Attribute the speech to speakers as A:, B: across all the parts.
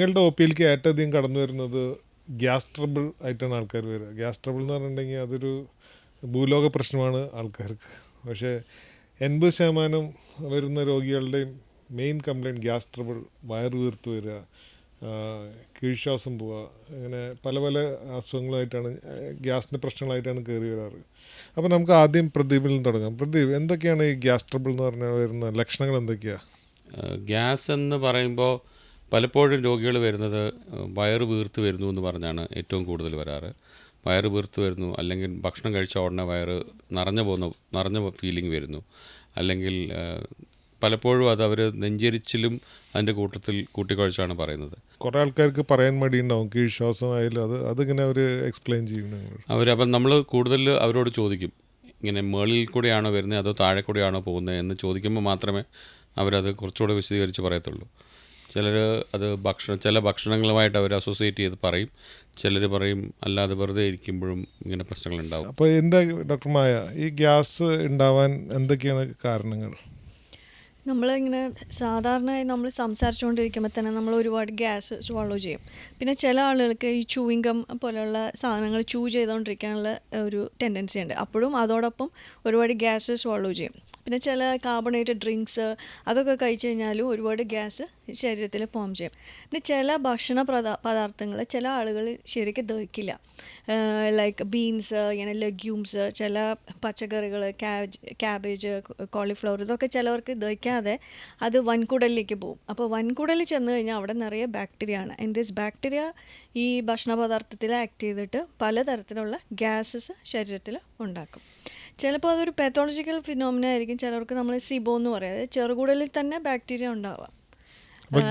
A: നിങ്ങളുടെ ഒ പിയിലേക്ക് ഏറ്റവും അധികം കടന്നു വരുന്നത് ഗ്യാസ് ട്രബിൾ ആയിട്ടാണ് ആൾക്കാർ വരിക. ഗ്യാസ് ട്രബിൾ എന്ന് പറഞ്ഞിട്ടുണ്ടെങ്കിൽ അതൊരു ഭൂലോക പ്രശ്നമാണ് ആൾക്കാർക്ക്. പക്ഷേ എൺപത് ശതമാനം വരുന്ന രോഗികളുടെയും മെയിൻ കംപ്ലയിന്റ് ഗ്യാസ് ട്രബിൾ വയറ് വീർത്ത് വരിക കീഴ്ശ്വാസം പോവുക അങ്ങനെ പല പല അസുഖങ്ങളായിട്ടാണ് ഗ്യാസിന്റെ പ്രശ്നങ്ങളായിട്ടാണ് കയറി വരാറ്. അപ്പോൾ നമുക്ക് ആദ്യം പ്രദീപിൽ നിന്ന് തുടങ്ങാം. പ്രദീപ് എന്തൊക്കെയാണ് ഈ ഗ്യാസ് ട്രബിൾ എന്ന് പറഞ്ഞാൽ വരുന്ന ലക്ഷണങ്ങൾ എന്തൊക്കെയാണ്
B: ഗ്യാസ് എന്ന് പറയുമ്പോൾ പലപ്പോഴും രോഗികൾ വരുന്നത് വയറ് വീർത്ത് വരുന്നു എന്ന് പറഞ്ഞാണ് ഏറ്റവും കൂടുതൽ വരാറ്. വയറ് വീർത്ത് വരുന്നു അല്ലെങ്കിൽ ഭക്ഷണം കഴിച്ച ഉടനെ വയറ് നിറഞ്ഞു പോകുന്ന നിറഞ്ഞ ഫീലിംഗ് വരുന്നു. അല്ലെങ്കിൽ പലപ്പോഴും അത് അവർ നെഞ്ചരിച്ചിലും അതിന്റെ കൂട്ടത്തിൽ കൂട്ടിക്കുഴച്ചാണ് പറയുന്നത്.
A: കുറേ ആൾക്കാർക്ക് പറയാൻ മടിയുണ്ടാവും കീഴ്ശ്വാസമായാലും അത് അതിങ്ങനെ അവർ എക്സ്പ്ലെയിൻ ചെയ്യും അവർ
B: അപ്പം നമ്മൾ കൂടുതൽ അവരോട് ചോദിക്കും ഇങ്ങനെ മേളിൽ കൂടെയാണോ വരുന്നത് അതോ താഴെ കൂടെയാണോ പോകുന്നത് എന്ന് ചോദിക്കുമ്പോൾ മാത്രമേ അവരത് കുറച്ചുകൂടെ വിശദീകരിച്ച് പറയത്തുള്ളൂ. ചിലർ അത് ഭക്ഷണം ചില ഭക്ഷണങ്ങളുമായിട്ട് അവർ അസോസിയേറ്റ് ചെയ്ത് പറയും. ചിലർ പറയും അല്ലാതെ വെറുതെ ഇരിക്കുമ്പോഴും ഇങ്ങനെ പ്രശ്നങ്ങൾ ഉണ്ടാവും
A: അപ്പോൾ എന്താ ഡോക്ടർ മായ ഈ ഗ്യാസ് ഉണ്ടാവാൻ എന്തൊക്കെയാണ് കാരണങ്ങൾ?
C: നമ്മളിങ്ങനെ സാധാരണയായി നമ്മൾ സംസാരിച്ചുകൊണ്ടിരിക്കുമ്പോൾ തന്നെ നമ്മൾ ഒരുപാട് ഗ്യാസ് swallow ചെയ്യും. പിന്നെ ചില ആളുകൾക്ക് ഈ ചൂയിങ് ഗം പോലെയുള്ള സാധനങ്ങൾ ചൂ ചെയ്തുകൊണ്ടിരിക്കാനുള്ള ഒരു ടെൻഡൻസി ഉണ്ട്. അപ്പോഴും അതോടൊപ്പം ഒരുപാട് ഗ്യാസ് swallow ചെയ്യും. പിന്നെ ചില കാർബണേറ്റഡ് ഡ്രിങ്ക്സ് അതൊക്കെ കഴിച്ചു കഴിഞ്ഞാലും ഒരുപാട് ഗ്യാസ് ശരീരത്തിൽ ഫോം ചെയ്യും. പിന്നെ ചില ഭക്ഷണ പദാർത്ഥങ്ങൾ ചില ആളുകൾ ശരിക്കും ദഹിക്കില്ല. ലൈക്ക് ബീൻസ് ഇങ്ങനെ ലെഗ്യൂംസ് ചില പച്ചക്കറികൾ ക്യാബേജ് ക്യാബേജ് കോളിഫ്ലവർ ഇതൊക്കെ ചിലവർക്ക് ദഹിക്കാതെ അത് വൻകുടലിലേക്ക് പോകും. അപ്പോൾ വൻകുടലിൽ ചെന്ന് കഴിഞ്ഞാൽ അവിടെ നിറയെ ബാക്ടീരിയ ആണ്. ആൻഡ് ദിസ് ബാക്ടീരിയ ഈ ഭക്ഷണ പദാർത്ഥത്തിൽ ആക്ട് ചെയ്തിട്ട് പലതരത്തിലുള്ള ഗ്യാസസ് ശരീരത്തിൽ ഉണ്ടാക്കും. ചിലപ്പോൾ അതൊരു പാത്തോളജിക്കൽ ഫിനോമിന ആയിരിക്കും. ചിലർക്ക് നമ്മൾ സിബോ എന്ന് പറയാം. അതായത് ചെറുകുടലിൽ തന്നെ ബാക്ടീരിയ ഉണ്ടാവാം.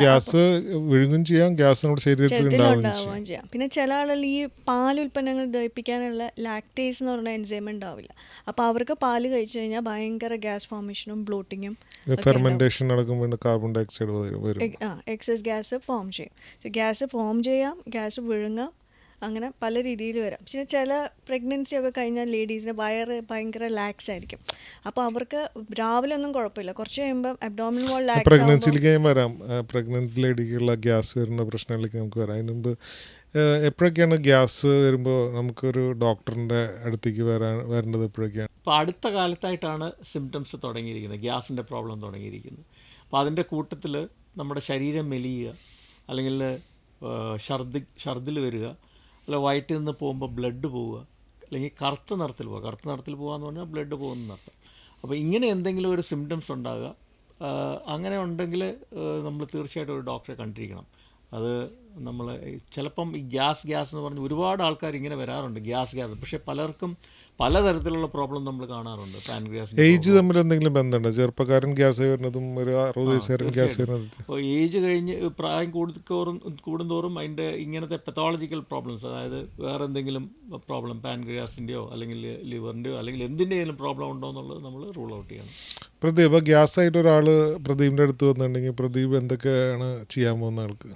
A: ഗ്യാസ് വിഴുങ്ങും ചെയ്യാം ഗ്യാസ് നമ്മുടെ ശരീരത്തിൽ ഉണ്ടാവുകയും ചെയ്യാം.
C: പിന്നെ ചില ആളുകൾ ഈ പാൽ ഉൽപ്പന്നങ്ങൾ ദഹിപ്പിക്കാനുള്ള ലാക്ടേസ് എന്ന് പറഞ്ഞ എൻസൈം ഉണ്ടാവില്ല. അപ്പോൾ അവർക്ക് പാൽ കഴിച്ചു കഴിഞ്ഞാൽ ഭയങ്കര ഗ്യാസ് ഫോർമേഷനും ബ്ലോട്ടിങ്ങും
A: ഫെർമെന്റേഷൻ നടക്കുമ്പോൾ കാർബൺ ഡയോക്സൈഡ് വരും.
C: ആ എക്സസ് ഗ്യാസ് ഫോം ചെയ്യും. ഗ്യാസ് ഫോം ചെയ്യാം ഗ്യാസ് വിഴുങ്ങാം അങ്ങനെ പല രീതിയിൽ വരാം. പിന്നെ ചില പ്രഗ്നൻസി ഒക്കെ കഴിഞ്ഞാൽ ലേഡീസിന് വയറ് ഭയങ്കര ലാക്സ് ആയിരിക്കും. അപ്പോൾ അവർക്ക് രാവിലെ ഒന്നും കുഴപ്പമില്ല. കുറച്ച് കഴിയുമ്പോൾ അബ്ഡോമിൻ വോൾ ലാക്സ്
A: പ്രഗ്നൻസിയിലേക്ക് ഞാൻ വരാം. പ്രഗ്നന്റ് ലേഡിക്കുള്ള ഗ്യാസ് വരുന്ന പ്രശ്നങ്ങളിലേക്ക് നമുക്ക് വരാം. അതിന് മുമ്പ് എപ്പോഴൊക്കെയാണ് ഗ്യാസ് വരുമ്പോൾ നമുക്കൊരു ഡോക്ടറിന്റെ അടുത്തേക്ക് വരാൻ വരേണ്ടത് എപ്പോഴൊക്കെയാണ്?
D: ഇപ്പോൾ അടുത്ത കാലത്തായിട്ടാണ് സിംറ്റംസ് തുടങ്ങിയിരിക്കുന്നത്. ഗ്യാസിന്റെ പ്രോബ്ലം തുടങ്ങിയിരിക്കുന്നത്. അപ്പോൾ അതിന്റെ കൂട്ടത്തിൽ നമ്മുടെ ശരീരം മെലിയുക അല്ലെങ്കിൽ ഛർദി ഛർദിൽ വരിക അല്ല വയറ്റിൽ നിന്ന് പോകുമ്പോൾ ബ്ലഡ് പോവുക. അല്ലെങ്കിൽ കറുത്ത നിറത്തിൽ പോവുക. കറുത്ത നിറത്തിൽ പോകുക എന്ന് പറഞ്ഞാൽ ബ്ലഡ് പോകുന്ന അർത്ഥം അപ്പോൾ ഇങ്ങനെ എന്തെങ്കിലും ഒരു സിംറ്റംസ് ഉണ്ടാകുക അങ്ങനെ ഉണ്ടെങ്കിൽ നമ്മൾ തീർച്ചയായിട്ടും ഒരു ഡോക്ടറെ കണ്ടിരിക്കണം. അത് നമ്മൾ ചിലപ്പം ഈ ഗ്യാസ് ഗ്യാസ് എന്ന് പറഞ്ഞ് ഒരുപാട് ആൾക്കാർ ഇങ്ങനെ വരാറുണ്ട് ഗ്യാസ് ഗ്യാസ്. പക്ഷേ പലർക്കും പലതരത്തിലുള്ള പ്രോബ്ലം നമ്മൾ കാണാറുണ്ട്. പാൻക്രിയാസ്
A: ഏജ് തമ്മിൽ എന്തെങ്കിലും ബന്ധമുണ്ടോ? ചെറുപ്പക്കാരൻ ഗ്യാസ് വരുന്നതും ഒരു അറുപത് വയസ്സുകാരൻ ഗ്യാസ് വരുന്നതും.
D: അപ്പോൾ ഏജ് കഴിഞ്ഞ് പ്രായം കൂടുതോറും കൂടുന്തോറും അതിന്റെ ഇങ്ങനത്തെ പെത്തോളജിക്കൽ പ്രോബ്ലംസ് അതായത് വേറെ എന്തെങ്കിലും പ്രോബ്ലം പാൻഗ്രിയാസിന്റെയോ അല്ലെങ്കിൽ ലിവറിന്റെയോ അല്ലെങ്കിൽ എന്തിന്റെയും പ്രോബ്ലം ഉണ്ടോ എന്നുള്ളത് നമ്മൾ റൂൾ ഔട്ട് ചെയ്യണം.
A: പ്രദീപ് ഗ്യാസ് ആയിട്ട് ഒരാൾ പ്രദീപിന്റെ അടുത്ത് വന്നിട്ടുണ്ടെങ്കിൽ പ്രദീപ് എന്തൊക്കെയാണ് ചെയ്യാൻ പോകുന്ന ആൾക്ക്?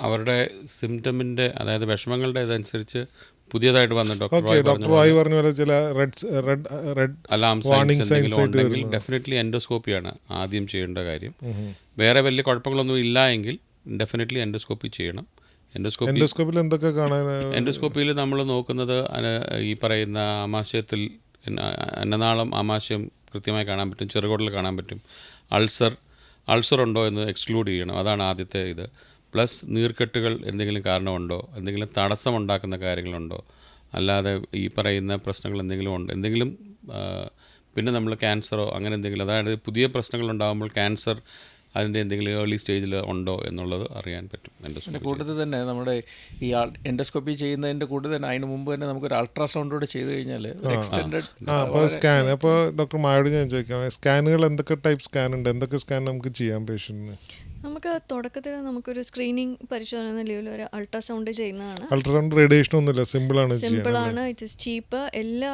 B: അവരുടെ സിംറ്റമിന്റെ അതായത് വിഷമങ്ങളുടെ ഇതനുസരിച്ച് പുതിയതായിട്ട് വന്ന ഡോക്ടർ റോയ് പറഞ്ഞ
A: പോലെ. ചില റെഡ് റെഡ് റെഡ്
B: അലാം ഉണ്ടെങ്കിൽ ഡെഫിനറ്റ്ലി എൻഡോസ്കോപ്പിയാണ് ആദ്യം ചെയ്യേണ്ട കാര്യം. വേറെ വലിയ കുഴപ്പങ്ങളൊന്നും ഇല്ല എങ്കിൽ ഡെഫിനറ്റ്ലി എൻഡോസ്കോപ്പി ചെയ്യണം. എൻഡോസ്കോപ്പി
A: എൻഡോസ്കോപ്പിൽ എന്തൊക്കെ കാണാൻ
B: എൻഡോസ്കോപ്പിയിൽ നമ്മൾ നോക്കുന്നത് ഈ പറയുന്ന ആമാശയത്തിൽ എന്ന- അന്നനാളം ആമാശയം കൃത്യമായി കാണാൻ പറ്റും ചെറുകുടൽ കാണാൻ പറ്റും. അൾസർ അൾസർ ഉണ്ടോ എന്ന് എക്സ്ക്ലൂഡ് ചെയ്യണം. അതാണ് ആദ്യത്തെ ഇത്. പ്ലസ് നീർക്കെട്ടുകൾ എന്തെങ്കിലും കാരണമുണ്ടോ? എന്തെങ്കിലും തടസ്സമുണ്ടാക്കുന്ന കാര്യങ്ങളുണ്ടോ? അല്ലാതെ ഈ പറയുന്ന പ്രശ്നങ്ങൾ എന്തെങ്കിലും ഉണ്ട്? എന്തെങ്കിലും പിന്നെ നമ്മൾ ക്യാൻസറോ അങ്ങനെ എന്തെങ്കിലും അതായത് പുതിയ പ്രശ്നങ്ങൾ ഉണ്ടാകുമ്പോൾ ക്യാൻസർ അതിന്റെ എന്തെങ്കിലും ഏർലി സ്റ്റേജിൽ ഉണ്ടോ എന്നുള്ളത് അറിയാൻ പറ്റും.
D: എന്റെ
B: എൻഡോസ്കോപ്പി
D: കൂട്ടത്തിൽ തന്നെ നമ്മുടെ ഈ എൻഡോസ്കോപ്പി ചെയ്യുന്നതിന്റെ കൂട്ടത്തിൽ തന്നെ അതിന് മുമ്പ് തന്നെ നമുക്കൊരു കൂടെ ചെയ്ത് കഴിഞ്ഞാൽ എക്സ്റ്റെൻഡ്
A: അപ്പോൾ സ്കാൻ അപ്പോൾ ഡോക്ടർ മായോട് ഞാൻ ചോദിക്കാം സ്കാനുകൾ എന്തൊക്കെ ടൈപ്പ് സ്കാൻ ഉണ്ട്? എന്തൊക്കെ സ്കാൻ നമുക്ക് ചെയ്യാം പേഷ്യന്റിന്
C: നമുക്ക് തുടക്കത്തിൽ നമുക്കൊരു സ്ക്രീനിങ് പരിശോധന നിലയിൽ ഒരു അൾട്രാസൗണ്ട് ചെയ്യുന്നതാണ്.
A: അൾട്രാസൗണ്ട് റേഡിയേഷൻ ഒന്നുമില്ല സിമ്പിളാണ്
C: സിമ്പിൾ ആണ് ഇറ്റ് ഇസ് ചീപ്പ് എല്ലാ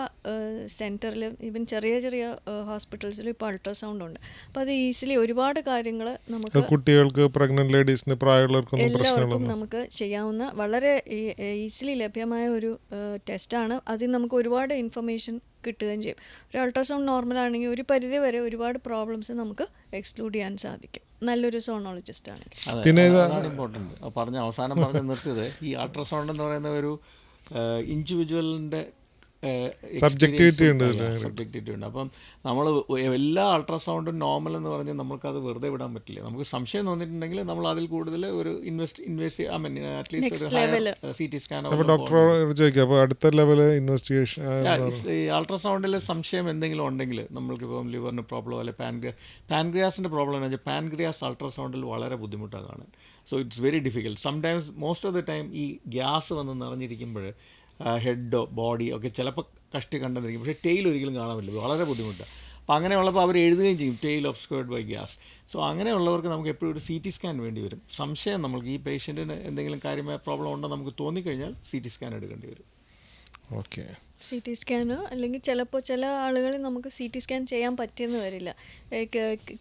C: സെന്ററിലും ഈവൻ ചെറിയ ചെറിയ ഹോസ്പിറ്റൽസിലും ഇപ്പോൾ അൾട്രാസൗണ്ട് ഉണ്ട്. അപ്പോൾ അത് ഈസിലി ഒരുപാട് കാര്യങ്ങൾ നമുക്ക്
A: കുട്ടികൾക്ക് പ്രഗ്നന്റ് ലേഡീസിന് പ്രായമുള്ളവർക്കൊന്നും
C: എല്ലാവർക്കും നമുക്ക് ചെയ്യാവുന്ന വളരെ ഈസിലി ലഭ്യമായ ഒരു ടെസ്റ്റാണ് അതിൽ നമുക്ക് ഒരുപാട് ഇൻഫർമേഷൻ കിട്ടുകയും ചെയ്യും. ഒരു അൾട്രാസൗണ്ട് നോർമൽ ആണെങ്കിൽ ഒരു പരിധി വരെ ഒരുപാട് പ്രോബ്ലംസ് നമുക്ക് എക്സ്ക്ലൂഡ് ചെയ്യാൻ സാധിക്കും. നല്ലൊരു സോണോളജിസ്റ്റ്
D: ആണ്
A: പിന്നെ
D: ഇമ്പോർട്ടന്റ് പറഞ്ഞ അവസാനം പറഞ്ഞ് നിർത്തിയത്. ഈ അൾട്രാസൗണ്ട് എന്ന് പറയുന്ന ഒരു ഇൻഡിവിജ്വലിന്റെ
A: Subjectivity ഉണ്ട്
D: സബ്ജക്റ്റിവിറ്റി ഉണ്ട്. അപ്പം നമ്മൾ എല്ലാ അൾട്രാസൗണ്ടും നോർമൽ എന്ന് പറഞ്ഞ് നമുക്കത് വെറുതെ വിടാൻ പറ്റില്ല. നമുക്ക് സംശയം തോന്നിയിട്ടുണ്ടെങ്കിൽ നമ്മൾ അതിൽ കൂടുതൽ ഒരു invest invest I mean at least ഒരു ഹയർ സി ടി സ്കാനോ
A: അപ്പോൾ ഡോക്ടറോട് അപ്പോൾ അടുത്ത ലെവൽ ഇൻവെസ്റ്റിഗേഷൻ
D: ഈ അൾട്രാസൗണ്ടിൽ സംശയം എന്തെങ്കിലും ഉണ്ടെങ്കിൽ നമ്മൾക്കിപ്പം ലിവറിന് പ്രോബ്ലം അല്ലെ പാൻഗ്രിയാ പാൻഗ്രിയാസിന്റെ പ്രോബ്ലം എന്ന് വെച്ചാൽ പാൻഗ്രിയാസ് അൾട്രാസൗണ്ടിൽ വളരെ ബുദ്ധിമുട്ടാണ്. കാണാൻ so it's very difficult sometimes most of the time ഈ ഗ്യാസ് വന്ന് നിറഞ്ഞിരിക്കുമ്പോൾ ഹെഡോ ബോഡി ഒക്കെ ചിലപ്പോൾ കഷ്ടി കണ്ടെന്നിരിക്കും. പക്ഷേ ടെയിൽ ഒരിക്കലും കാണാൻ പറ്റില്ല. വളരെ ബുദ്ധിമുട്ടാണ് അപ്പോൾ അങ്ങനെയുള്ളപ്പോൾ അവർ എഴുതുകയും ചെയ്യും. Tail obscured by gas so അങ്ങനെയുള്ളവർക്ക് നമുക്ക് എപ്പോഴും ഒരു സി ടി സ്കാൻ വേണ്ടി വരും. സംശയം നമുക്ക് ഈ പേഷ്യന്റിന് എന്തെങ്കിലും കാര്യമായ പ്രോബ്ലം ഉണ്ടോ നമുക്ക് തോന്നിക്കഴിഞ്ഞാൽ സി ടി സ്കാൻ എടുക്കേണ്ടി വരും.
A: ഓക്കെ
C: സി ടി സ്കാനോ അല്ലെങ്കിൽ ചിലപ്പോൾ ചില ആളുകളിൽ നമുക്ക് സി ടി സ്കാൻ ചെയ്യാൻ പറ്റിയെന്ന് വരില്ല.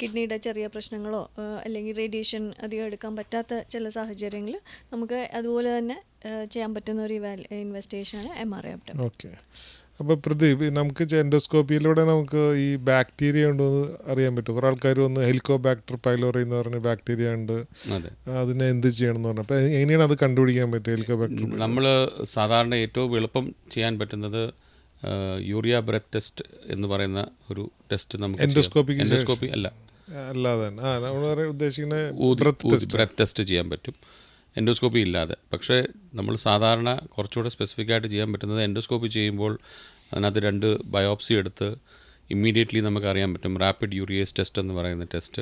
C: കിഡ്നിയുടെ ചെറിയ പ്രശ്നങ്ങളോ അല്ലെങ്കിൽ റേഡിയേഷൻ അധികം എടുക്കാൻ പറ്റാത്ത ചില സാഹചര്യങ്ങളിൽ നമുക്ക് അതുപോലെ തന്നെ ചെയ്യാൻ പറ്റുന്ന ഒരു ഇൻവെസ്റ്റിഗേഷനാണ് എം ആർ ഐ അപ്റ്റം
A: അപ്പോൾ പ്രദീപ് നമുക്ക് എൻഡോസ്കോപ്പിയിലൂടെ നമുക്ക് ഈ ബാക്ടീരിയ ഉണ്ടോ എന്ന് അറിയാൻ പറ്റും. കുറേ ആൾക്കാർ വന്ന് ഹെലിക്കോബാക്ടർ പൈലോറി എന്ന് പറഞ്ഞ ബാക്ടീരിയ ഉണ്ട്.
B: അതെ.
A: അതിനെ എന്ത് ചെയ്യണം എന്ന് പറഞ്ഞു. അപ്പോൾ എങ്ങനെയാണ് അത് കണ്ടുപിടിക്കാൻ പറ്റുക ഹെലിക്കോബാക്ടർ
B: നമ്മൾ സാധാരണ ഏറ്റവും എളുപ്പം ചെയ്യാൻ പറ്റുന്നത് യൂറിയ ബ്രെത്ത് ടെസ്റ്റ് എന്ന് പറയുന്ന ഒരു ടെസ്റ്റ് നമുക്ക്
A: എൻഡോസ്കോപ്പി
B: എൻഡോസ്കോപ്പി അല്ല.
A: അല്ലാതെ ഉദ്ദേശിക്കുന്ന ബ്രെത്ത്
B: ടെസ്റ്റ് ചെയ്യാൻ പറ്റും. എൻഡോസ്കോപ്പി ഇല്ലാതെ. പക്ഷേ നമ്മൾ സാധാരണ കുറച്ചുകൂടെ സ്പെസിഫിക് ആയിട്ട് ചെയ്യാൻ പറ്റുന്നത് എൻഡോസ്കോപ്പി ചെയ്യുമ്പോൾ അതിനകത്ത് രണ്ട് ബയോപ്സി എടുത്ത് ഇമ്മീഡിയറ്റ്ലി നമുക്ക് അറിയാൻ പറ്റും. റാപ്പിഡ് യൂറിയേസ് ടെസ്റ്റ് എന്ന് പറയുന്ന ടെസ്റ്റ്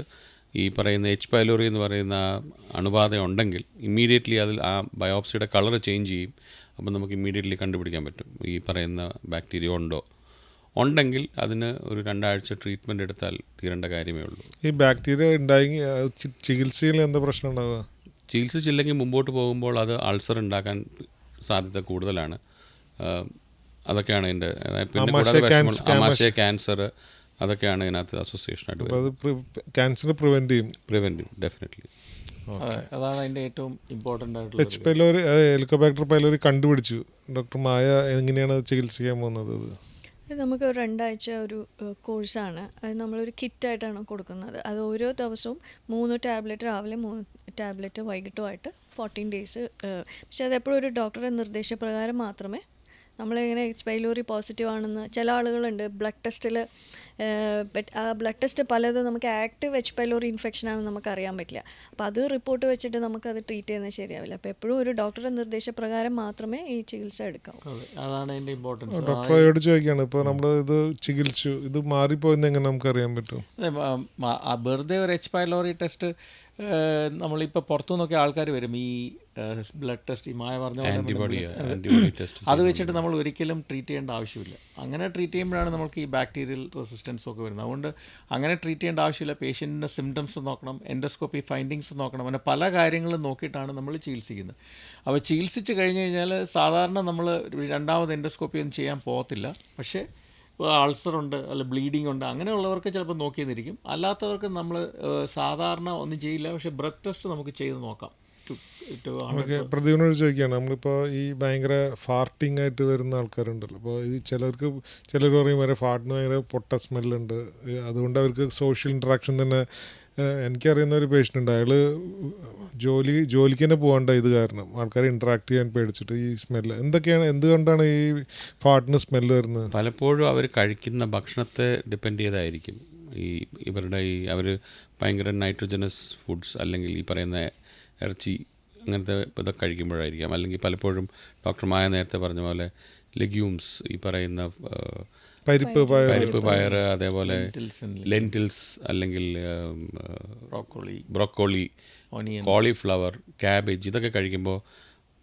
B: ഈ പറയുന്ന എച്ച് പൈലോറി എന്ന് പറയുന്ന അണുബാധ ഉണ്ടെങ്കിൽ ഇമ്മീഡിയറ്റ്ലി അതിൽ ആ ബയോപ്സിയുടെ കളർ ചേഞ്ച് ചെയ്യും. അപ്പം നമുക്ക് ഇമ്മീഡിയറ്റ്ലി കണ്ടുപിടിക്കാൻ പറ്റും. ഈ പറയുന്ന ബാക്ടീരിയ ഉണ്ടോ? ഉണ്ടെങ്കിൽ അതിന് ഒരു രണ്ടാഴ്ച ട്രീറ്റ്മെന്റ് എടുത്താൽ തീരേണ്ട കാര്യമേ ഉള്ളൂ.
A: ഈ ബാക്ടീരിയ ഉണ്ടായി ചികിത്സയിൽ എന്താ പ്രശ്നം ഉണ്ടാവുക?
B: ചികിത്സിച്ചില്ലെങ്കിൽ മുമ്പോട്ട് പോകുമ്പോൾ അത് അൾസർ ഉണ്ടാക്കാൻ സാധ്യത കൂടുതലാണ്. അതൊക്കെയാണ് അതിന്റെ അമാശയ പിന്നെ കൂടാതെ
A: ക്യാൻസർ-
B: വിഷമങ്ങൾ ആമാശയ ക്യാൻസർ അതൊക്കെയാണ് ഇതിനകത്ത് അസോസിയേഷൻ ആയിട്ട് വരുന്നത്.
A: ക്യാൻസർ പ്രിവെന്റ് ചെയ്യും.
B: പ്രിവെന്റ് ഡെഫിനറ്റ്ലി
D: അതെ അതാണ് അതിന്റെ ഏറ്റവും ഇമ്പോർട്ടന്റ് ആയിട്ടുള്ള
A: എച്ച് പൈലോറി ഹെലിക്കോബാക്ടർ പൈലോറി കണ്ടുപിടിച്ചു. ഡോക്ടർ മായ എങ്ങനെയാണ് ചികിത്സിക്കാൻ പോകുന്നത് അത്?
C: നമുക്ക് രണ്ടാഴ്ച ഒരു കോഴ്സാണ്. അത് നമ്മളൊരു കിറ്റായിട്ടാണ് കൊടുക്കുന്നത്. അത് ഓരോ ദിവസവും മൂന്ന് ടാബ്ലറ്റ് രാവിലെ മൂന്ന് ടാബ്ലറ്റ് വൈകിട്ടുമായിട്ട് ഫോർട്ടീൻ ഡേയ്സ് പക്ഷേ അത് എപ്പോഴും ഒരു ഡോക്ടറുടെ നിർദ്ദേശപ്രകാരം മാത്രമേ നമ്മളിങ്ങനെ എക്സ്പൈലോറി പോസിറ്റീവ് ആണെന്ന് ചില ആളുകളുണ്ട്. ബ്ലഡ് ടെസ്റ്റിൽ ആ ബ്ലഡ് ടെസ്റ്റ് പലതും നമുക്ക് ആക്റ്റീവ് എച്ച് പൈലോറി ഇൻഫെക്ഷൻ ആണെന്ന് നമുക്ക് അറിയാൻ പറ്റില്ല. അപ്പോൾ അത് റിപ്പോർട്ട് വെച്ചിട്ട് നമുക്ക് അത് ട്രീറ്റ് ചെയ്യുന്നത് ശരിയാവില്ല. അപ്പോൾ എപ്പോഴും ഒരു ഡോക്ടറുടെ നിർദ്ദേശപ്രകാരം മാത്രമേ ഈ ചികിത്സ എടുക്കാവൂ.
D: അതെ അതാണ് ഇമ്പോർട്ടൻസ്
A: ഡോക്ടർ അയോട് ചോദിക്കുകയാണ് ഇപ്പോൾ നമ്മൾ ഇത് ചികിത്സിച്ചു ഇത് മാറിപ്പോയെന്ന് എങ്ങനെ നമുക്ക് അറിയാൻ പറ്റും?
D: വെറുതെ ഒരു എച്ച് പൈലോറി ടെസ്റ്റ് നമ്മളിപ്പോൾ പുറത്തു നിന്നൊക്കെ ആൾക്കാർ വരും. ഈ ബ്ലഡ് ടെസ്റ്റ് ഈ മായ പറഞ്ഞ അത് വെച്ചിട്ട് നമ്മൾ ഒരിക്കലും ട്രീറ്റ് ചെയ്യേണ്ട ആവശ്യമില്ല. അങ്ങനെ ട്രീറ്റ് ചെയ്യുമ്പോഴാണ് നമുക്ക് ഈ ബാക്ടീരിയൽ റെസിസ്റ്റൻസ് ഒക്കെ വരുന്നത്. അതുകൊണ്ട് അങ്ങനെ ട്രീറ്റ് ചെയ്യേണ്ട ആവശ്യമില്ല. പേഷ്യന്റിന്റെ സിംറ്റംസ് നോക്കണം എൻഡോസ്കോപ്പി ഫൈൻഡിങ്സ് നോക്കണം അങ്ങനെ പല കാര്യങ്ങളും നോക്കിയിട്ടാണ് നമ്മൾ ചികിത്സിക്കുന്നത്. അപ്പോൾ ചികിത്സിച്ച് കഴിഞ്ഞ് കഴിഞ്ഞാൽ സാധാരണ നമ്മൾ രണ്ടാമത് എൻഡോസ്കോപ്പി ഒന്നും ചെയ്യാൻ പോകത്തില്ല. പക്ഷേ അൾസർ ഉണ്ട് അല്ല ബ്ലീഡിംഗ് ഉണ്ട് അങ്ങനെയുള്ളവർക്ക് ചിലപ്പോൾ നോക്കിയെന്നിരിക്കും. അല്ലാത്തവർക്ക് നമ്മൾ സാധാരണ ഒന്നും ചെയ്യില്ല. പക്ഷേ ബ്രത്ത് ടെസ്റ്റ് നമുക്ക് ചെയ്ത് നോക്കാം. ടു ടു
A: ഓക്കെ പ്രദീപിനോട് ചോദിക്കുകയാണ് നമ്മളിപ്പോൾ ഈ ഭയങ്കര ഫാർട്ടിങ് ആയിട്ട് വരുന്ന ആൾക്കാരുണ്ടല്ലോ. അപ്പോൾ ഈ ചിലർക്ക് ചിലർ പറയും വരെ ഫാർട്ടിന് ഭയങ്കര പൊട്ട സ്മെല്ലുണ്ട്. അതുകൊണ്ട് അവർക്ക് സോഷ്യൽ ഇൻട്രാക്ഷൻ തന്നെ എനിക്കറിയുന്ന ഒരു പേഷ്യന്റ് ഉണ്ട്. അയാൾ ജോലി ജോലിക്ക് തന്നെ പോകണ്ട ഇത് കാരണം. ആൾക്കാരെ ഇൻട്രാക്ട് ചെയ്യാൻ പേടിച്ചിട്ട് ഈ സ്മെല്ല് എന്തൊക്കെയാണ് എന്തുകൊണ്ടാണ് ഈ ഫാർട്ടിന് സ്മെല്ല് വരുന്നത്?
B: പലപ്പോഴും അവർ കഴിക്കുന്ന ഭക്ഷണത്തെ ഡിപ്പെൻഡ് ചെയ്തായിരിക്കും. ഈ ഇവരുടെ ഈ അവർ ഭയങ്കര നൈട്രജനസ് ഫുഡ്സ് അല്ലെങ്കിൽ ഈ പറയുന്ന ഇറച്ചി അങ്ങനത്തെ ഇതൊക്കെ കഴിക്കുമ്പോഴായിരിക്കാം. അല്ലെങ്കിൽ പലപ്പോഴും ഡോക്ടർ മായ നേരത്തെ പറഞ്ഞ പോലെ ലെഗ്യൂംസ് ഈ പറയുന്ന
A: പരിപ്പ് പയർ
B: പരിപ്പ് പയർ അതേപോലെ
D: Lentils
B: ലെന്റിൽസ് അല്ലെങ്കിൽ
D: broccoli
B: broccoli
D: onion
B: cauliflower cabbage ഇതൊക്കെ കഴിക്കുമ്പോൾ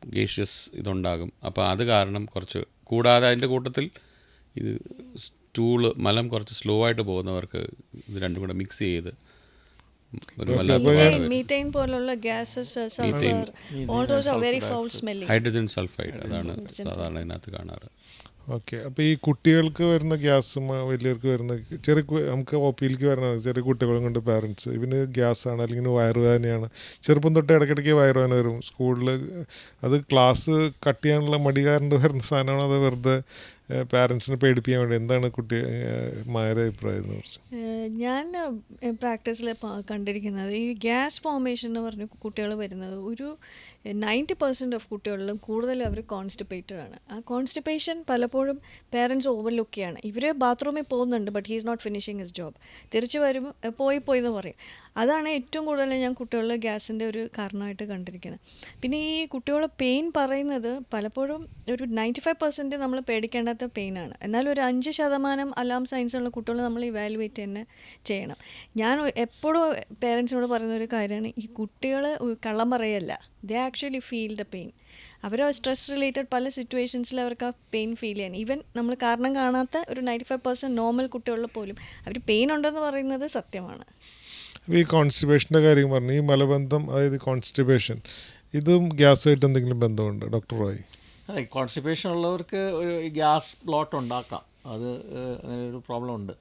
B: ഗേഷ്യസ് ഇതുണ്ടാകും. അപ്പോൾ അത് കാരണം കുറച്ച് കൂടാതെ അതിന്റെ കൂട്ടത്തിൽ ഇത് സ്റ്റൂൾ മലം കുറച്ച് സ്ലോ ആയിട്ട് പോകുന്നവർക്ക് ഇത് രണ്ടും കൂടെ മിക്സ് ചെയ്ത്
C: മീത്തൈൻ പോലുള്ള gases sulphur all those are very foul smelling
B: hydrogen sulphide അതാണ് സാധാരണ ഇതിനകത്ത് കാണാറ്.
A: ഓക്കെ അപ്പോൾ ഈ കുട്ടികൾക്ക് വരുന്ന ഗ്യാസും വലിയവർക്ക് വരുന്ന ചെറിയ നമുക്ക് ഒ പിയിലേക്ക് വരുന്ന ചെറിയ കുട്ടികളും കൊണ്ട് പാരൻസ് ഇവന് ഗ്യാസാണ് അല്ലെങ്കിൽ വയറുവേദനയാണ് ചെറുപ്പം തൊട്ട് ഇടയ്ക്കിടയ്ക്ക് വയറുവേദന വരും. സ്കൂളിൽ അത് ക്ലാസ് കട്ട് ചെയ്യാനുള്ള മടി കാരണം വരുന്ന സാധനമാണോ അത് വെറുതെ പാരൻസിനെ പേടിപ്പിക്കാൻ വേണ്ടി എന്താണ് കുട്ടി മായയുടെ അഭിപ്രായം
C: ഞാൻ പ്രാക്ടീസിൽ കണ്ടിരിക്കുന്നത് ഈ ഗ്യാസ് ഫോമേഷൻ എന്ന് പറഞ്ഞ് കുട്ടികൾ വരുന്നത് ഒരു നയന്റി പെർസെന്റ് ഓഫ് കുട്ടികളിലും കൂടുതൽ അവർ കോൺസ്റ്റിപ്പേറ്റഡ് ആണ്. ആ കോൺസ്റ്റിപ്പേഷൻ പലപ്പോഴും പേരൻസ് ഓവർലുക്ക് ചെയ്യാണ്. ഇവർ ബാത്റൂമിൽ പോകുന്നുണ്ട് but he's not finishing his job തിരിച്ചു വരും പോയി പോയി എന്ന് പറയും. അതാണ് ഏറ്റവും കൂടുതൽ ഞാൻ കുട്ടികളിൽ ഗ്യാസിന്റെ ഒരു കാരണമായിട്ട് കണ്ടിരിക്കുന്നത്. പിന്നെ ഈ കുട്ടികളുടെ പെയിൻ പറയുന്നത് പലപ്പോഴും ഒരു നയന്റി ഫൈവ് പെർസെന്റ് നമ്മൾ പേടിക്കേണ്ടാത്ത പെയിനാണ് എന്നാൽ ഒരു അഞ്ച് ശതമാനം അലാം സയൻസ് ഉള്ള കുട്ടികൾ നമ്മൾ ഇവാലുവേറ്റ് തന്നെ ചെയ്യണം. ഞാൻ എപ്പോഴും പേരൻസിനോട് പറയുന്ന ഒരു കാര്യമാണ് ഈ കുട്ടികൾ കള്ളം പറയല്ല. They actually feel the pain our stress related പല സിറ്റുവേഷൻസിൽ അവർക്ക് ആ പെയിൻ ഫീൽ ചെയ്യാൻ. ഈവൻ നമ്മൾ കാരണം കാണാത്ത ഒരു നയന്റി ഫൈവ് പെർസെന്റ് നോർമൽ കുട്ടികളിൽ പോലും അവർ പെയിൻ ഉണ്ടെന്ന് പറയുന്നത് സത്യമാണ്.
A: ഈ കോൺസ്റ്റിബേഷന്റെ കാര്യം പറഞ്ഞു. ഈ മലബന്ധം അതായത് കോൺസ്റ്റിബേഷൻ ഇതും ഗ്യാസുമായിട്ട് എന്തെങ്കിലും ബന്ധമുണ്ട്? ഡോക്ടർ റോയ്?
D: അതെ കോൺസ്റ്റിപ്പേഷൻ ഉള്ളവർക്ക് ഒരു ഗ്യാസ് ബ്ലോട്ട് ഉണ്ടാക്കാം. അത് അങ്ങനെ ഒരു പ്രോബ്ലം ഉണ്ട്.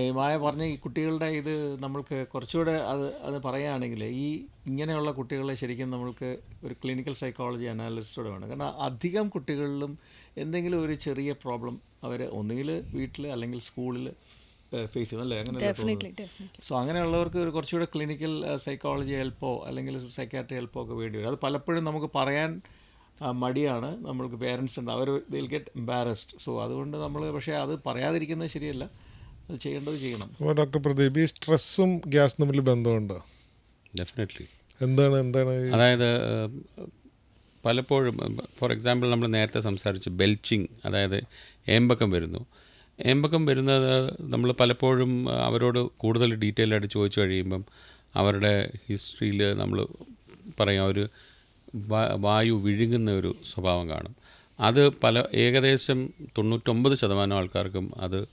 D: ഈ മായ പറഞ്ഞ ഈ കുട്ടികളുടെ ഇത് നമ്മൾക്ക് കുറച്ചുകൂടെ അത് അത് പറയുകയാണെങ്കിൽ ഈ ഇങ്ങനെയുള്ള കുട്ടികളെ ശരിക്കും നമ്മൾക്ക് ഒരു ക്ലിനിക്കൽ സൈക്കോളജി അനാലിസ്റ്റോടെ വേണം. കാരണം അധികം കുട്ടികളിലും എന്തെങ്കിലും ഒരു ചെറിയ പ്രോബ്ലം അവർ ഒന്നുകിൽ വീട്ടിൽ അല്ലെങ്കിൽ സ്കൂളിൽ ഫേസ് ചെയ്യുന്നത് അല്ലേ? അങ്ങനെ സോ അങ്ങനെയുള്ളവർക്ക് ഒരു കുറച്ചുകൂടെ ക്ലിനിക്കൽ സൈക്കോളജി ഹെൽപ്പോ അല്ലെങ്കിൽ സൈക്കാട്രി ഹെൽപ്പോ ഒക്കെ വേണ്ടി വരും. അത് പലപ്പോഴും നമുക്ക് പറയാൻ മടിയാണ്. നമ്മൾക്ക് പേരൻസ് ഉണ്ട്. അവർ ദിൽ ഗെറ്റ് എംബാരസ്ഡ് സോ അതുകൊണ്ട് നമ്മൾ പക്ഷേ അത് പറയാതിരിക്കുന്നത് ശരിയല്ല. അത് ചെയ്യേണ്ടത് ചെയ്യണം.
A: അപ്പോൾ ഡോക്ടർ പ്രദീപ് ഈ സ്ട്രെസ്സും ഗ്യാസും തമ്മിൽ ബന്ധമുണ്ടോ?
B: ഡെഫിനറ്റ്ലി
A: എന്താണ് എന്താണ്
B: അതായത് പലപ്പോഴും ഫോർ എക്സാമ്പിൾ നമ്മൾ നേരത്തെ സംസാരിച്ചു ബെൽച്ചിങ് അതായത് ഏമ്പക്കം വരുന്നു. ഏമ്പക്കം വരുന്നത് നമ്മൾ പലപ്പോഴും അവരോട് കൂടുതൽ ഡീറ്റെയിൽ ആയിട്ട് ചോദിച്ചു കഴിയുമ്പം അവരുടെ ഹിസ്റ്ററിയിൽ നമ്മൾ പറയാം ഒരു വായു വിഴുങ്ങുന്ന ഒരു സ്വഭാവം കാണും. അത് പല ഏകദേശം തൊണ്ണൂറ്റൊമ്പത് ശതമാനം ആൾക്കാർക്കും അത്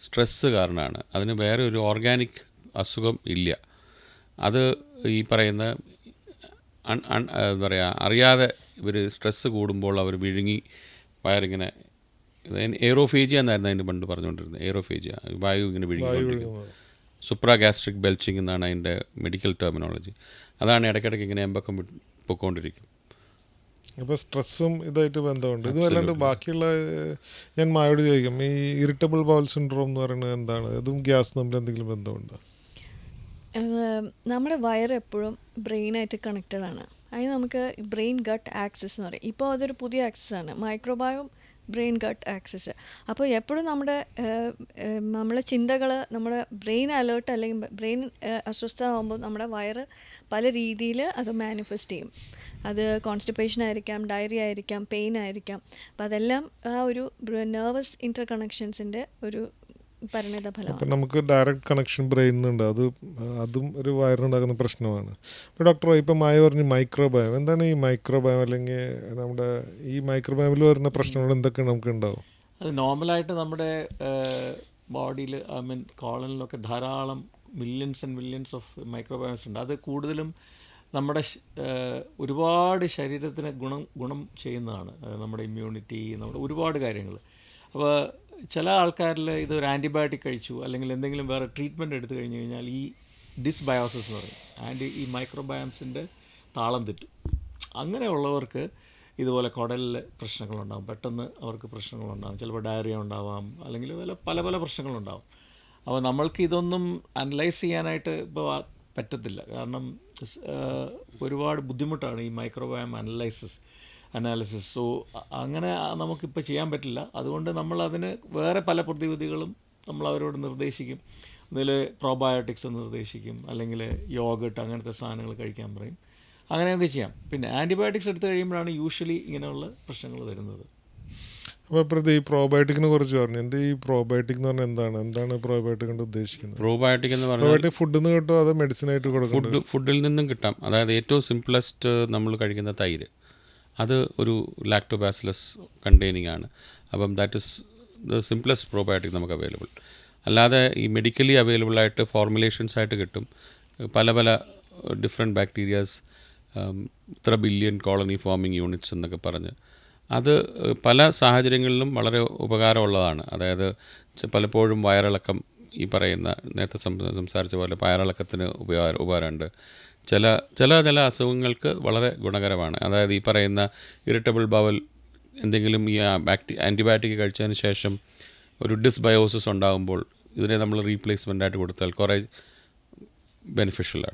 B: സ്ട്രെസ്സ് കാരണമാണ്. അതിന് വേറെ ഒരു ഓർഗാനിക് അസുഖം ഇല്ല. അത് ഈ പറയുന്ന അൺ അൺ എന്താ പറയുക അറിയാതെ ഇവർ സ്ട്രെസ്സ് കൂടുമ്പോൾ അവർ വിഴുങ്ങി വയറിങ്ങനെ എയറോഫേജിയ എന്നായിരുന്നു അതിന്റെ പണ്ട് പറഞ്ഞുകൊണ്ടിരുന്നത്. എയറോഫേജിയ വായു ഇങ്ങനെ വിഴുങ്ങിക്കൊണ്ടിരിക്കുന്നത് സുപ്രാ ഗ്യാസ്ട്രിക് ബെൽച്ചിങ് എന്നാണ് അതിന്റെ മെഡിക്കൽ ടെർമിനോളജി. അതാണ് ഇടയ്ക്കിടയ്ക്ക് ഇങ്ങനെ എമ്പക്കം പൊയ്ക്കൊണ്ടിരിക്കും പൊക്കോണ്ടിരിക്കും.
A: അപ്പോൾ സ്ട്രെസ്സും ഇതായിട്ട് ബന്ധമുണ്ട്. ഇതുമല്ലാണ്ട് ബാക്കിയുള്ള ഞാൻ മായോട് ചോദിക്കും ഈ ഇറിറ്റബിൾ ബൗൾ സിൻഡ്രോം എന്ന് പറയുന്നത് എന്താണ്? ഇതും ഗ്യാസ് തമ്മിൽ എന്തെങ്കിലും ബന്ധമുണ്ടോ?
C: നമ്മുടെ വയറ് എപ്പോഴും ബ്രെയിനായിട്ട് കണക്റ്റഡ് ആണ് അതിന് നമുക്ക് ബ്രെയിൻ ഗട്ട് ആക്സസ് എന്ന് പറയും. ഇപ്പോൾ അതൊരു പുതിയ ആക്സസ് ആണ് മൈക്രോബയോം ബ്രെയിൻ ഗട്ട് ആക്സസ്. അപ്പോൾ എപ്പോഴും നമ്മുടെ നമ്മളെ ചിന്തകൾ നമ്മുടെ ബ്രെയിൻ അലേർട്ട് അല്ലെങ്കിൽ ബ്രെയിൻ അസ്വസ്ഥമാകുമ്പോൾ നമ്മുടെ വയറ് പല രീതിയിൽ അത് മാനിഫെസ്റ്റ് ചെയ്യും. അത് കോൺസ്റ്റിപ്പേഷൻ ആയിരിക്കാം ഡയറി ആയിരിക്കാം പെയിൻ ആയിരിക്കാം. അപ്പോൾ അതെല്ലാം ആ ഒരു നെർവസ് ഇന്റർ കണക്ഷൻസിന്റെ ഒരു പരിണിത
A: നമുക്ക് ഡയറക്റ്റ് കണക്ഷൻ ബ്രെയിനുണ്ട് അത് അതും ഒരു വയറിനുണ്ടാകുന്ന പ്രശ്നമാണ്. ഇപ്പോൾ ഡോക്ടർ ഇപ്പം മായ പറഞ്ഞു മൈക്രോബയം എന്താണ് ഈ മൈക്രോബയം അല്ലെങ്കിൽ നമ്മുടെ ഈ മൈക്രോബയമിൽ വരുന്ന പ്രശ്നങ്ങൾ എന്തൊക്കെ നമുക്ക് ഉണ്ടാവും
D: അത് നോർമലായിട്ട് നമ്മുടെ ബോഡിയിൽ ഐ മീൻ കോളനിലൊക്കെ ധാരാളം millions and millions of microbiomes ഉണ്ട്. അത് കൂടുതലും നമ്മുടെ ഒരുപാട് ശരീരത്തിന് ഗുണം ഗുണം ചെയ്യുന്നതാണ്. നമ്മുടെ ഇമ്മ്യൂണിറ്റി നമ്മുടെ ഒരുപാട് കാര്യങ്ങൾ അപ്പോൾ ചില ആൾക്കാരിൽ ഒരു ആന്റിബയോട്ടിക് കഴിച്ചു അല്ലെങ്കിൽ എന്തെങ്കിലും വേറെ ട്രീറ്റ്മെന്റ് എടുത്തു കഴിഞ്ഞു കഴിഞ്ഞാൽ ഈ ഡിസ്ബയോസിസ് എന്ന് പറയും. ആന്റി ഈ മൈക്രോബയോംസിന്റെ താളം തെറ്റും. അങ്ങനെയുള്ളവർക്ക് ഇതുപോലെ കുടലിൽ പ്രശ്നങ്ങളുണ്ടാകും പെട്ടെന്ന് അവർക്ക് പ്രശ്നങ്ങളുണ്ടാകും ചിലപ്പോൾ ഡയറിയ ഉണ്ടാവാം. അല്ലെങ്കിൽ പല പല പല പ്രശ്നങ്ങളുണ്ടാകും അപ്പോൾ നമ്മൾക്ക് ഇതൊന്നും അനലൈസ് ചെയ്യാനായിട്ട് ഇപ്പോൾ പറ്റത്തില്ല. കാരണം ഒരുപാട് ബുദ്ധിമുട്ടാണ് ഈ മൈക്രോബയോം അനലൈസിസ് അനാലിസിസ് സോ അങ്ങനെ നമുക്കിപ്പോൾ ചെയ്യാൻ പറ്റില്ല. അതുകൊണ്ട് നമ്മൾ അതിന് വേറെ പല പ്രതിവിധികളും നമ്മൾ അവരോട് നിർദ്ദേശിക്കും. ഇതിൽ പ്രോബയോട്ടിക്സ് നിർദ്ദേശിക്കും. അല്ലെങ്കിൽ യോഗട്ട് അങ്ങനത്തെ സാധനങ്ങൾ കഴിക്കാൻ പറയും. അങ്ങനെയൊക്കെ ചെയ്യാം. പിന്നെ ആന്റിബയോട്ടിക്സ് എടുത്തു കഴിയുമ്പോഴാണ് യൂഷ്വലി ഇങ്ങനെയുള്ള പ്രശ്നങ്ങൾ വരുന്നത്.
A: അപ്പോൾ പ്രതി ഈ പ്രോബയോട്ടിക്കിനെ കുറിച്ച് പറഞ്ഞു. എന്ത് ഈ പ്രോബയോട്ടിക് എന്ന് പറഞ്ഞാൽ എന്താണ്? എന്താണ് പ്രോബയോട്ടിക് കൊണ്ട് ഉദ്ദേശിക്കുന്നത്?
B: പ്രോബയോട്ടിക് എന്ന് പറഞ്ഞാൽ
A: പ്രോബയോട്ടിക് ഫുഡിൽ നിന്ന് കിട്ടുമോ അതോ മെഡിസിൻ ആയിട്ട് കൊടുക്കും
B: ഫുഡ് ഫുഡിൽ നിന്നും കിട്ടാം. അതായത് ഏറ്റവും സിംപ്ലസ്റ്റ് നമ്മൾ കഴിക്കുന്ന തൈര്. അത് ഒരു ലാക്ടോബാസിലസ് കണ്ടെയ്നിങ് ആണ്. അപ്പം that is the simplest probiotic നമുക്ക് അവൈലബിൾ അല്ലാതെ ഈ മെഡിക്കലി അവൈലബിൾ ആയിട്ട് ഫോർമുലേഷൻസ് ആയിട്ട് കിട്ടും. പല പല ഡിഫറെന്റ് ബാക്ടീരിയാസ് ഇത്ര ബില്യൺ കോളനി ഫോമിങ് യൂണിറ്റ്സ് എന്നൊക്കെ പറഞ്ഞ്. അത് പല സാഹചര്യങ്ങളിലും വളരെ ഉപകാരമുള്ളതാണ്. അതായത് പലപ്പോഴും വയറിളക്കം ഈ പറയുന്ന നേരത്തെ സംസാരിച്ച പോലെ വയറിളക്കത്തിന് ഉപകാര ഉപകാരമുണ്ട്. ചില ചില ചില അസുഖങ്ങൾക്ക് വളരെ ഗുണകരമാണ്. അതായത് ഈ പറയുന്ന ഇറിറ്റബിൾ ബവൽ എന്തെങ്കിലും ഈ ബാക്ടി ആന്റിബയോട്ടിക് കഴിച്ചതിന് ശേഷം ഒരു ഡിസ്ബയോസിസ് ഉണ്ടാകുമ്പോൾ ഇതിനെ നമ്മൾ റീപ്ലേസ്മെന്റ് ആയിട്ട് കൊടുത്താൽ കുറേ ബെനിഫിഷ്യലാണ്